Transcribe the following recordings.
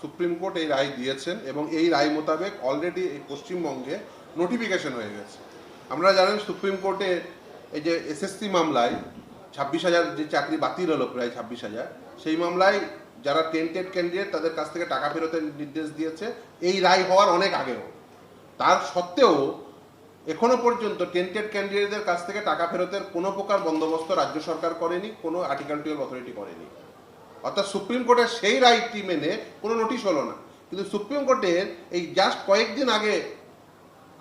Supreme court এই রায় দিয়েছেন এবং এই রায় মোতাবেক অলরেডি এই পশ্চিমবঙ্গে নোটিফিকেশন হয়ে গেছে। আমরা জানেন সুপ্রিম কোর্টে এই যে এসএসসি মামলায় ছাব্বিশ হাজার যে চাকরি বাতিল হলো প্রায় ছাব্বিশ হাজার, সেই মামলায় যারা টেন্টেড ক্যান্ডিডেট তাদের কাছ থেকে টাকা ফেরতের নির্দেশ দিয়েছে। এই রায় হওয়ার অনেক আগেও। তার সত্ত্বেও এখনও পর্যন্ত টেন্টেড ক্যান্ডিডেটদের কাছ থেকে টাকা ফেরতের কোনো প্রকার বন্দোবস্ত রাজ্য সরকার করেনি, কোনো আর্টিকেল টুয়েলভ অথরিটি করেনি। অর্থাৎ সুপ্রিম কোর্টের সেই রাইটটি মেনে কোনো নোটিশ হলো না। কিন্তু সুপ্রিম কোর্টের এই জাস্ট কয়েকদিন আগে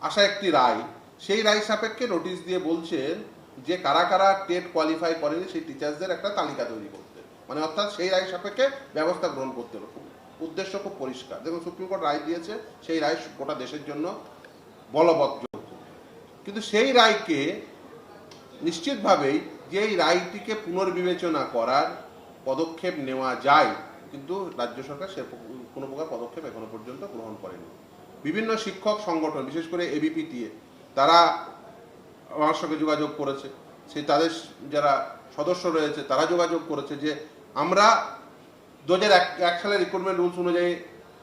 আসা একটি রায়, সেই রায় সাপেক্ষে নোটিশ দিয়ে বলছেন যে কারা কারা টেট কোয়ালিফাই করেনি, সেই টিচার্সদের একটা তালিকা তৈরি করতে মানে অর্থাৎ সেই রায় সাপেক্ষে ব্যবস্থা গ্রহণ করতে হবে। উদ্দেশ্য খুব পরিষ্কার। দেখুন, সুপ্রিম কোর্ট রায় দিয়েছে, সেই রায় গোটা দেশের জন্য বলবৎ কিন্তু সেই রায়কে নিশ্চিতভাবেই যে এই রায়টিকে পুনর্বিবেচনা করার পদক্ষেপ নেওয়া যায়, কিন্তু রাজ্য সরকার সে কোনো প্রকার পদক্ষেপ এখনও পর্যন্ত গ্রহণ করেনি। বিভিন্ন শিক্ষক সংগঠন, বিশেষ করে এবিপিটিএ তারা আমার সঙ্গে যোগাযোগ করেছে। সেই তাদের যারা সদস্য রয়েছে, তারা যোগাযোগ করেছে যে আমরা দু হাজার এক সালের রিক্রুটমেন্ট রুলস অনুযায়ী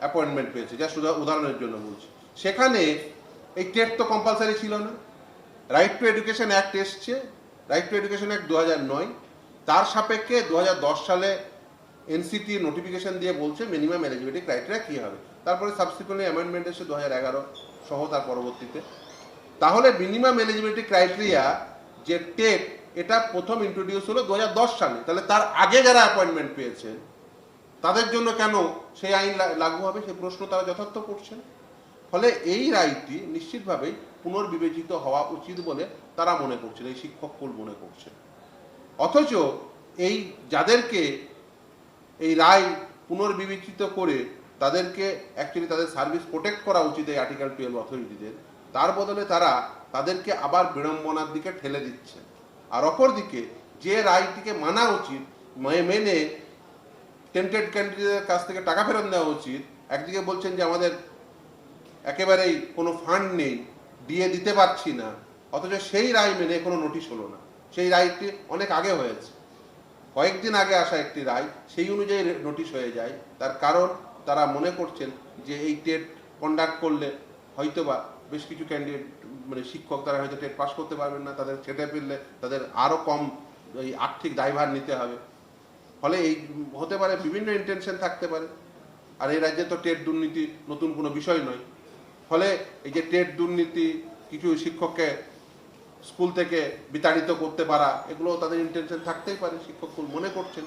অ্যাপয়েন্টমেন্ট পেয়েছে, যা শুধু উদাহরণের জন্য বলছি। সেখানে এই টেট তো কম্পালসারি ছিল না। রাইট টু এডুকেশন অ্যাক্ট এসছে। রাইট টু এডুকেশন অ্যাক্ট দু হাজার নয় তার সাপেক্ষে দু হাজার দশ সালে এনসিটি নোটিফিকেশন দিয়ে বলছে মিনিমাম এলিজিবিলিটি ক্রাইটেরিয়া কী হবে। তারপরে সাবসিকুয়েন্টলি অ্যামেন্ডমেন্ট এসে দু হাজার এগারো সহ তার পরবর্তীতে। তাহলে মিনিমাম এলিজিবিলিটি ক্রাইটেরিয়া যে টেট, এটা প্রথম ইন্ট্রোডিউস হলো দু হাজার দশ সালে। তাহলে তার আগে যারা অ্যাপয়েন্টমেন্ট পেয়েছেন তাদের জন্য কেন সেই আইন লাগু হবে? সেই প্রশ্ন তারা যথার্থ করছেন। ফলে এই রায়টি নিশ্চিতভাবেই পুনর্বিবেচিত হওয়া উচিত বলে তারা মনে করছেন, এই শিক্ষককুল মনে করছেন। অথচ এই যাদেরকে এই রায় পুনর্বিবেচিত করে তাদেরকে অ্যাকচুয়ালি তাদের সার্ভিস প্রোটেক্ট করা উচিত এই আর্টিকেল টুয়েলভ অথরিটিদের তার বদলে তারা তাদেরকে আবার বিড়ম্বনার দিকে ঠেলে দিচ্ছে। আর অপরদিকে যে রায়টিকে মানা উচিত মেনে টেন্টেড ক্যান্ডিডেটের কাছ থেকে টাকা ফেরত নেওয়া উচিত, একদিকে বলছেন যে আমাদের একেবারেই কোনো ফান্ড নেই, দিয়ে দিতে পারছি না, অথচ সেই রায় মেনে কোনো নোটিশ হলো না। সেই রায়টি অনেক আগে হয়েছে। কয়েকদিন আগে আসা একটি রায়, সেই অনুযায়ী নোটিশ হয়ে যায়। তার কারণ তারা মনে করছেন যে এই টেট কন্ডাক্ট করলে হয়তোবা বেশ কিছু ক্যান্ডিডেট মানে শিক্ষক তারা হয়তো টেট পাস করতে পারবেন না, তাদের ছেটে ফেললে তাদের আরও কম এই আর্থিক দায়ভার নিতে হবে। ফলে এই হতে পারে বিভিন্ন ইন্টেনশন থাকতে পারে। আর এই রাজ্যে তো টেট দুর্নীতি নতুন কোনো বিষয় নয়। ফলে এই যে টেট দুর্নীতি কিছু শিক্ষককে স্কুল থেকে বিতাড়িত করতে পারা এগুলো তাদের ইন্টেনশন থাকতেই পারে শিক্ষককুল মনে করছেন।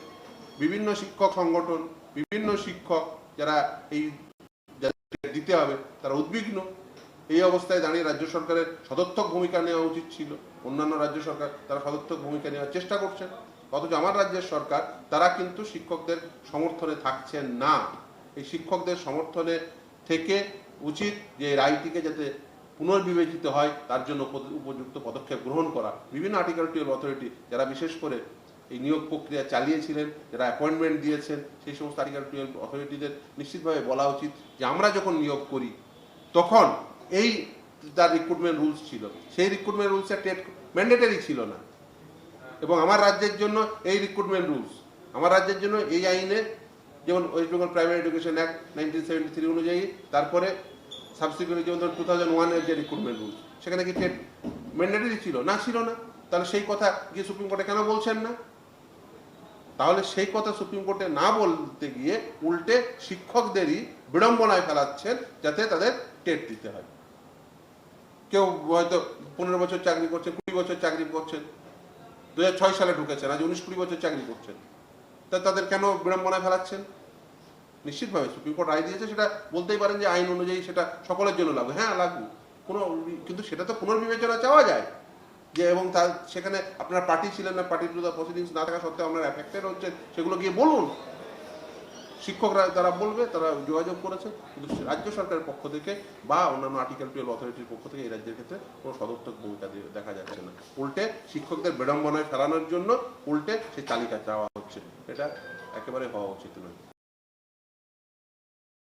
বিভিন্ন শিক্ষক সংগঠন, বিভিন্ন শিক্ষক যারা এই দিতে হবে, তারা উদ্বিগ্ন। এই অবস্থায় দাঁড়িয়ে রাজ্য সরকারের সদর্থক ভূমিকা নেওয়া উচিত ছিল। অন্যান্য রাজ্য সরকার তারা সদর্থক ভূমিকা নেওয়ার চেষ্টা করছেন। অথচ আমার রাজ্যের সরকার, তারা কিন্তু শিক্ষকদের সমর্থনে থাকছেন না। এই শিক্ষকদের সমর্থনে থেকে উচিত যে রায়টিকে যাতে পুনর্বিবেচিত হয়, তার জন্য উপযুক্ত পদক্ষেপ গ্রহণ করা। বিভিন্ন আর্টিকেল টুয়েলভ অথরিটি যারা বিশেষ করে এই নিয়োগ প্রক্রিয়া চালিয়েছিলেন, যারা অ্যাপয়েন্টমেন্ট দিয়েছেন, সেই সমস্ত আর্টিকেল টুয়েলভ অথরিটিদের নিশ্চিতভাবে বলা উচিত যে আমরা যখন নিয়োগ করি, তখন এই তার রিক্রুটমেন্ট রুলস ছিল। সেই রিক্রুটমেন্ট রুলসে টেট ম্যান্ডেটারি ছিল না। এবং আমার রাজ্যের জন্য এই রিক্রুটমেন্ট রুলস আমার রাজ্যের জন্য এই আইনে যেমন West Bengal primary education act nineteen seventy three অনুযায়ী, তারপরে সাবসিকুয়েন্টলি যেমন ধরুন টু থাউজেন্ড ওয়ানের যে রিক্রুটমেন্ট রুলস সেখানে কি টেট ম্যান্ডেটারি ছিল? না ছিল না। তাহলে সেই কথা গিয়ে সুপ্রিম কোর্টে কেন বলছেন না? তাহলে সেই কথা সুপ্রিম কোর্টে না বলতে গিয়ে উল্টে শিক্ষকদেরই বিড়ম্বনায় ফেলাচ্ছেন যাতে তাদের টেট দিতে হয়। কেউ হয়তো পনেরো বছর চাকরি করছেন, কুড়ি বছর চাকরি করছেন দু সালে ঢুকেছেন, আজ উনিশ কুড়ি বছর চাকরি করছেন। তা তাদের কেন বিড়ম্বনায় ফেলাচ্ছেন? নিশ্চিতভাবে সুপ্রিম কোর্ট রায় দিয়েছে, সেটা বলতেই পারেন যে আইন অনুযায়ী সেটা সকলের জন্য লাগবে। হ্যাঁ লাগু কোনো কিন্তু সেটা তো পুনর্বিবেচনা চাওয়া যায়। যে এবং তার সেখানে আপনার পার্টি ছিলেন না পার্টি টু দ্য প্রসিডিংস না থাকা সত্ত্বেও আপনার অ্যাফেক্টেড হচ্ছেন, সেগুলো গিয়ে বলুন। শিক্ষকরা তারা বলবে, তারা যোগাযোগ করেছে, কিন্তু রাজ্য সরকারের পক্ষ থেকে বা অন্যান্য আর্টিকেল টুয়েলভ অথরিটির পক্ষ থেকে এই রাজ্যের ক্ষেত্রে কোনো সদর্থক ভূমিকা দেখা যাচ্ছে না। উল্টে শিক্ষকদের বিড়ম্বনায় ফেরানোর জন্য উল্টে সেই তালিকা চাওয়া হচ্ছে। এটা একেবারে হওয়া উচিত নয়।